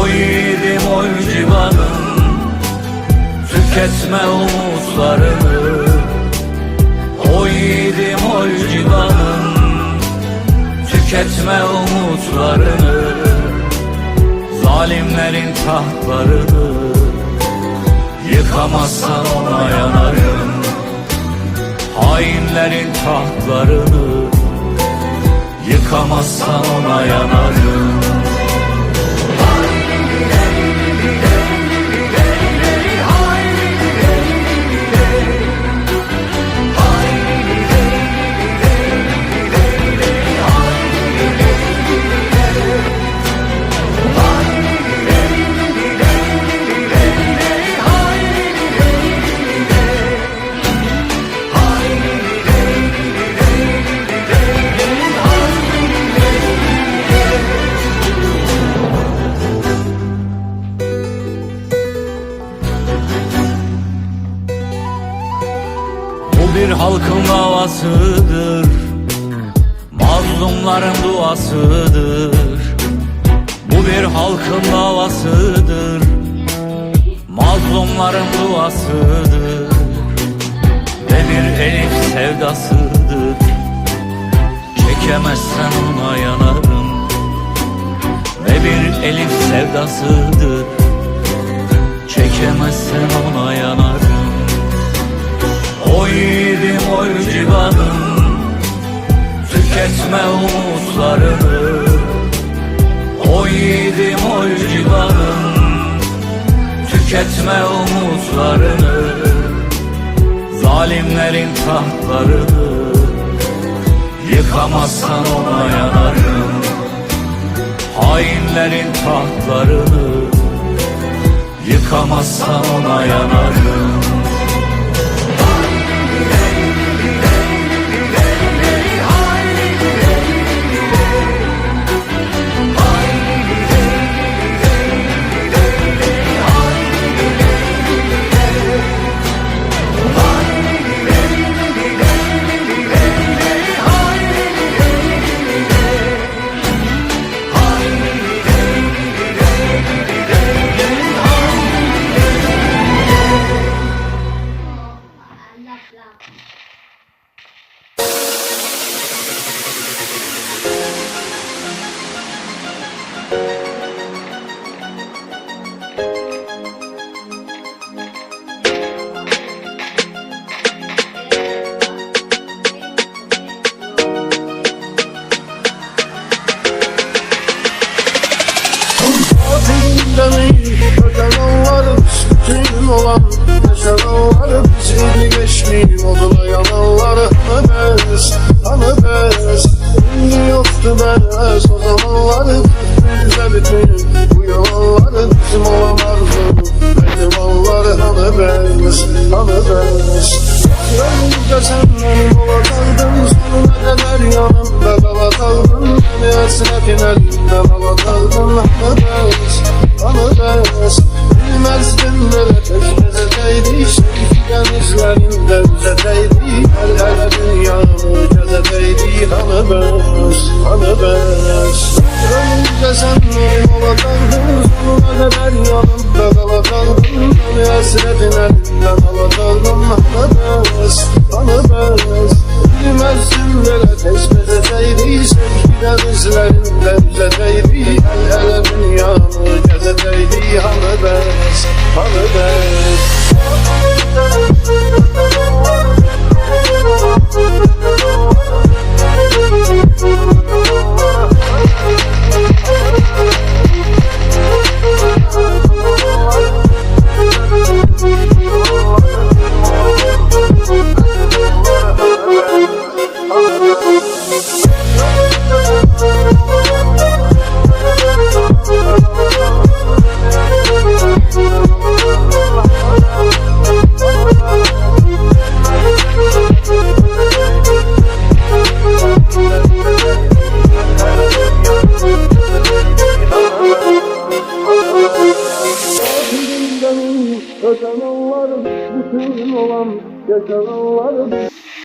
O yiğidim oy civanım Tüketme umutlarını. O yiğidim oy civanım Tüketme umutlarını. Zalimlerin tahtlarını Yıkamazsan ona yanarım. Hainlerin tahtlarını Yıkamazsan ona yanarım bir halkın davasıdır. Mazlumların duasıdır. Bu bir halkın davasıdır. Mazlumların duasıdır. Ve bir elif sevdasıdır. Çekemezsen ona yanarım. Ve bir elif sevdasıdır. Çekemezsen ona yanarım yiğidim oy civanım Tüketme umutlarını. O yiğidim oy civanım Tüketme umutlarını. Zalimlerin tahtlarını. Yıkamazsan ona yanarım. Hainlerin tahtlarını. Yıkamazsan ona yanarım Yalanları bütün olan Yaşananları bizi geçmeyeyim Oduna yananları Anabez, anabez Şimdi yoktu bez O zamanları bize bitmeyin Bu yalanları bizim olamazdı Benim onları anabez, anabez Önce sen benim olacağydın Sonuna kadar yanımda kalacağydın Beni hasretin elinden Anabez, anabez Önce sen benim olacağydın Sonuna kadar yanımda kalacağydın Beni hasretin elinden alacaktın Anabez, anabez Bilmezdim böyle teşmezedeydi Sevgiden izlerinde üzereydi El ele dünyamı gezedeydi Anabez, anabez Yaşananlar bütün olan Yaşananlar